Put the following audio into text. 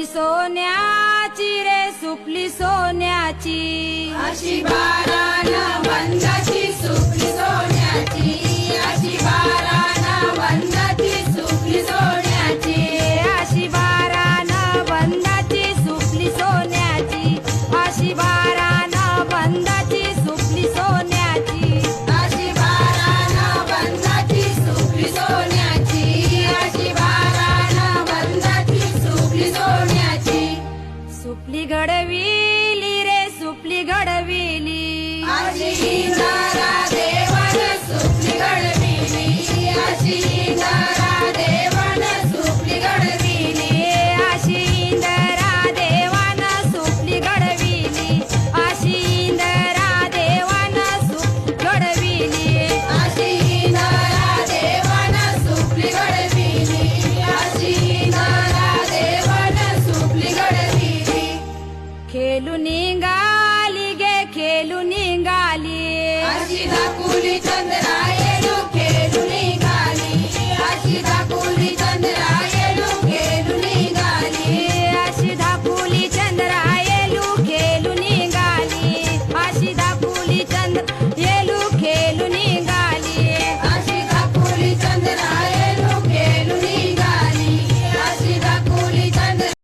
सोन्याची रे सुपली सोन्याची. अशी बारा सुपली घडविली रे सुपली घडविली. खेलू निघाली गे खेलू निघाली चंद्रा.